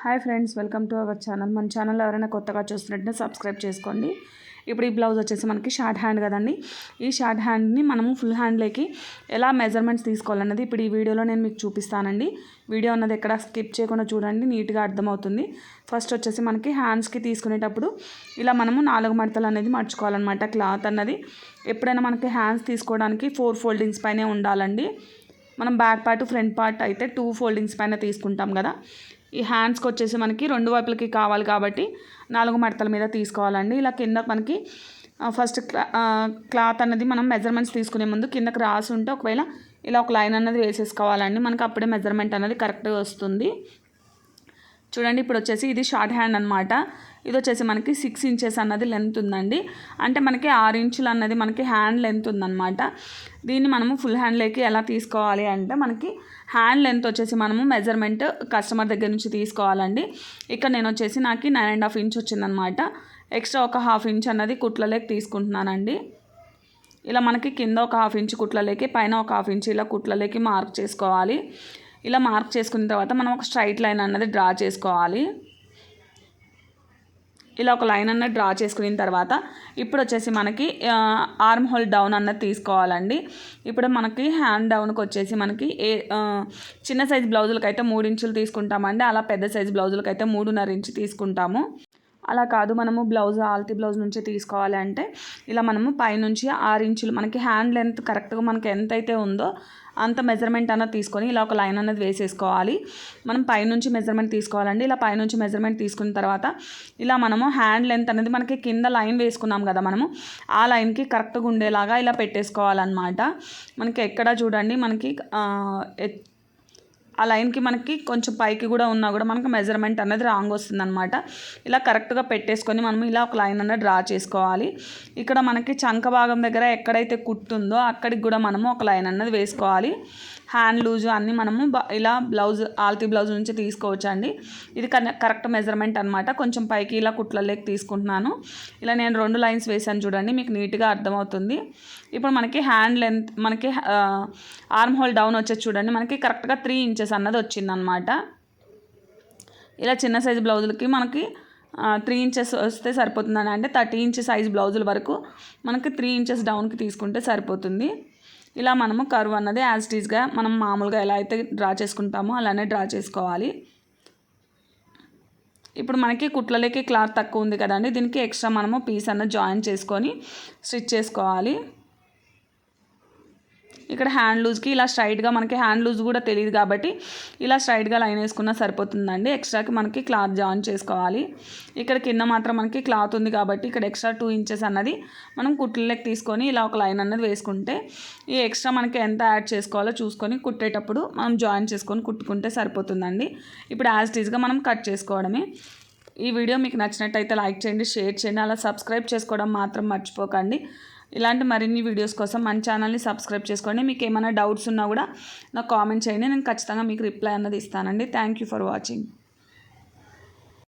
Hi friends welcome to our channel మన channel ఎవరైనా కొత్తగా చూస్తున్నట్టు సబ్స్క్రైబ్ చేసుకోండి. ఇప్పుడు ఈ బ్లౌజ్ వచ్చేసి మనకి షార్ట్ హ్యాండ్ కదండి. ఈ షార్ట్ హ్యాండ్ని మనము ఫుల్ హ్యాండ్లోకి ఎలా మెజర్మెంట్స్ తీసుకోవాలన్నది ఇప్పుడు ఈ వీడియోలో నేను మీకు చూపిస్తానండి. వీడియో అన్నది ఎక్కడ స్కిప్ చేయకుండా చూడండి నీట్గా అర్థమవుతుంది. ఫస్ట్ వచ్చేసి మనకి హ్యాండ్స్కి తీసుకునేటప్పుడు ఇలా మనము నాలుగు మడతలు అనేది మర్చుకోవాలన్నమాట క్లాత్ అన్నది. ఎప్పుడైనా మనకి హ్యాండ్స్ తీసుకోవడానికి ఫోర్ ఫోల్డింగ్స్ పైనే ఉండాలండి. మనం బ్యాక్ పార్ట్ ఫ్రంట్ పార్ట్ అయితే టూ ఫోల్డింగ్స్ పైన తీసుకుంటాం కదా. ఈ హ్యాండ్స్కి వచ్చేసి మనకి రెండు వైపులకి కావాలి కాబట్టి నాలుగు మడతల మీద తీసుకోవాలండి. ఇలా కింద మనకి ఫస్ట్ క్లాత్ అన్నది మనం మెజర్మెంట్స్ తీసుకునే ముందు కిందకి రాసి ఉంటే ఒకవేళ ఇలా ఒక లైన్ అన్నది వేసేసుకోవాలండి. మనకి అప్పుడే మెజర్మెంట్ అనేది కరెక్ట్గా వస్తుంది. చూడండి ఇప్పుడు వచ్చేసి ఇది షార్ట్ హ్యాండ్ అనమాట ఇది వచ్చేసి మనకి సిక్స్ ఇంచెస్ అన్నది లెంత్ ఉందండి. అంటే మనకి ఆరు ఇంచులు అన్నది మనకి హ్యాండ్ లెంత్ ఉందన్నమాట. దీన్ని మనము ఫుల్ హ్యాండ్లోకి ఎలా తీసుకోవాలి అంటే మనకి హ్యాండ్ లెంత్ వచ్చేసి మనము మెజర్మెంట్ కస్టమర్ దగ్గర నుంచి తీసుకోవాలండి. ఇక్కడ నేను వచ్చేసి నాకు నైన్ అండ్ హాఫ్ ఇంచ్ వచ్చిందనమాట ఎక్స్ట్రా ఒక హాఫ్ ఇంచ్ అన్నది కుట్లలోకి తీసుకుంటున్నానండి. ఇలా మనకి కింద ఒక హాఫ్ ఇంచ్ కుట్లలోకి పైన ఒక హాఫ్ ఇంచ్ ఇలా కుట్లలోకి మార్క్ చేసుకోవాలి. ఇలా మార్క్ చేసుకున్న తర్వాత మనం ఒక స్ట్రైట్ లైన్ అన్నది డ్రా చేసుకోవాలి. ఇలా ఒక లైన్ అన్నది డ్రా చేసుకున్న తర్వాత ఇప్పుడు వచ్చేసి మనకి ఆర్మ్ హోల్ డౌన్ అన్నది తీసుకోవాలండి. ఇప్పుడు మనకి హ్యాండ్ డౌన్కి వచ్చేసి మనకి ఏ చిన్న సైజ్ బ్లౌజులకి అయితే మూడు ఇంచులు తీసుకుంటామండి. అలా పెద్ద సైజ్ బ్లౌజులకి అయితే మూడున్నర ఇంచు తీసుకుంటాము. అలా కాదు మనము బ్లౌజ్ ఆల్తీ బ్లౌజ్ నుంచి తీసుకోవాలంటే ఇలా మనము పైనుంచి ఆరు ఇంచులు మనకి హ్యాండ్ లెంత్ కరెక్ట్గా మనకి ఎంత అయితే ఉందో అంత మెజర్మెంట్ అన్నది తీసుకొని ఇలా ఒక లైన్ అనేది వేసేసుకోవాలి. మనం పైనుంచి మెజర్మెంట్ తీసుకోవాలండి. ఇలా పైనుంచి మెజర్మెంట్ తీసుకున్న తర్వాత ఇలా మనము హ్యాండ్ లెంత్ అనేది మనకి కింద లైన్ వేసుకున్నాం కదా మనము ఆ లైన్కి కరెక్ట్గా ఉండేలాగా ఇలా పెట్టేసుకోవాలన్నమాట. మనకి ఎక్కడ చూడండి మనకి ఆ లైన్కి మనకి కొంచెం పైకి కూడా ఉన్నా కూడా మనకు మెజర్మెంట్ అనేది రాంగ్ వస్తుంది అనమాట ఇలా కరెక్ట్గా పెట్టేసుకొని మనం ఇలా ఒక లైన్ అనేది డ్రా చేసుకోవాలి. ఇక్కడ మనకి చంక భాగం దగ్గర ఎక్కడైతే కుట్టుందో అక్కడికి కూడా మనము ఒక లైన్ అన్నది వేసుకోవాలి. హ్యాండ్ లూజ్ అన్నీ మనము ఇలా బ్లౌజ్ ఆల్తీ బ్లౌజ్ నుంచి తీసుకోవచ్చండి. ఇది కరెక్ట్ మెజర్మెంట్ అనమాట కొంచెం పైకి ఇలా కుట్లలోకి తీసుకుంటున్నాను. ఇలా నేను రెండు లైన్స్ వేసాను చూడండి మీకు నీట్గా అర్థమవుతుంది. ఇప్పుడు మనకి హ్యాండ్ లెంత్ మనకి ఆర్మ్ హోల్ డౌన్ వచ్చేది చూడండి మనకి కరెక్ట్గా త్రీ ఇంచెస్ అన్నది వచ్చిందనమాట ఇలా చిన్న సైజు బ్లౌజులకి మనకి త్రీ ఇంచెస్ వస్తే సరిపోతుందని అంటే థర్టీ ఇంచెస్ సైజ్ బ్లౌజుల వరకు మనకి త్రీ ఇంచెస్ డౌన్కి తీసుకుంటే సరిపోతుంది. ఇలా మనము కరువు అన్నది యాజ్ టీజ్గా మనం మామూలుగా ఎలా అయితే డ్రా చేసుకుంటామో అలానే డ్రా చేసుకోవాలి. ఇప్పుడు మనకి కుట్లలోకి క్లాత్ తక్కువ ఉంది కదండి దీనికి ఎక్స్ట్రా మనము పీస్ అన్న జాయిన్ చేసుకొని స్టిచ్ చేసుకోవాలి. ఇక్కడ హ్యాండ్ లూజ్కి ఇలా స్ట్రైట్గా మనకి హ్యాండ్ లూజ్ కూడా తెలియదు కాబట్టి ఇలా స్ట్రైట్గా లైన్ వేసుకున్నా సరిపోతుందండి. ఎక్స్ట్రాకి మనకి క్లాత్ జాయిన్ చేసుకోవాలి. ఇక్కడ కింద మాత్రం మనకి క్లాత్ ఉంది కాబట్టి ఇక్కడ ఎక్స్ట్రా టూ ఇంచెస్ అన్నది మనం కుట్లకి తీసుకొని ఇలా ఒక లైన్ అన్నది వేసుకుంటే ఈ ఎక్స్ట్రా మనకి ఎంత యాడ్ చేసుకోవాలో చూసుకొని కుట్టేటప్పుడు మనం జాయిన్ చేసుకొని కుట్టుకుంటే సరిపోతుందండి. ఇప్పుడు యాజ్ టీజ్గా మనం కట్ చేసుకోవడమే. ఈ వీడియో మీకు నచ్చినట్టయితే లైక్ చేయండి షేర్ చేయండి అలా సబ్స్క్రైబ్ చేసుకోవడం మాత్రం మర్చిపోకండి. ఇలాంటి మరిన్ని వీడియోస్ కోసం మన ఛానల్ని సబ్స్క్రైబ్ చేసుకోండి. మీకు ఏమైనా డౌట్స్ ఉన్నా కూడా నాకు కామెంట్ చేయండి. నేను ఖచ్చితంగా మీకు రిప్లై అన్నది ఇస్తానండి. Thank you for watching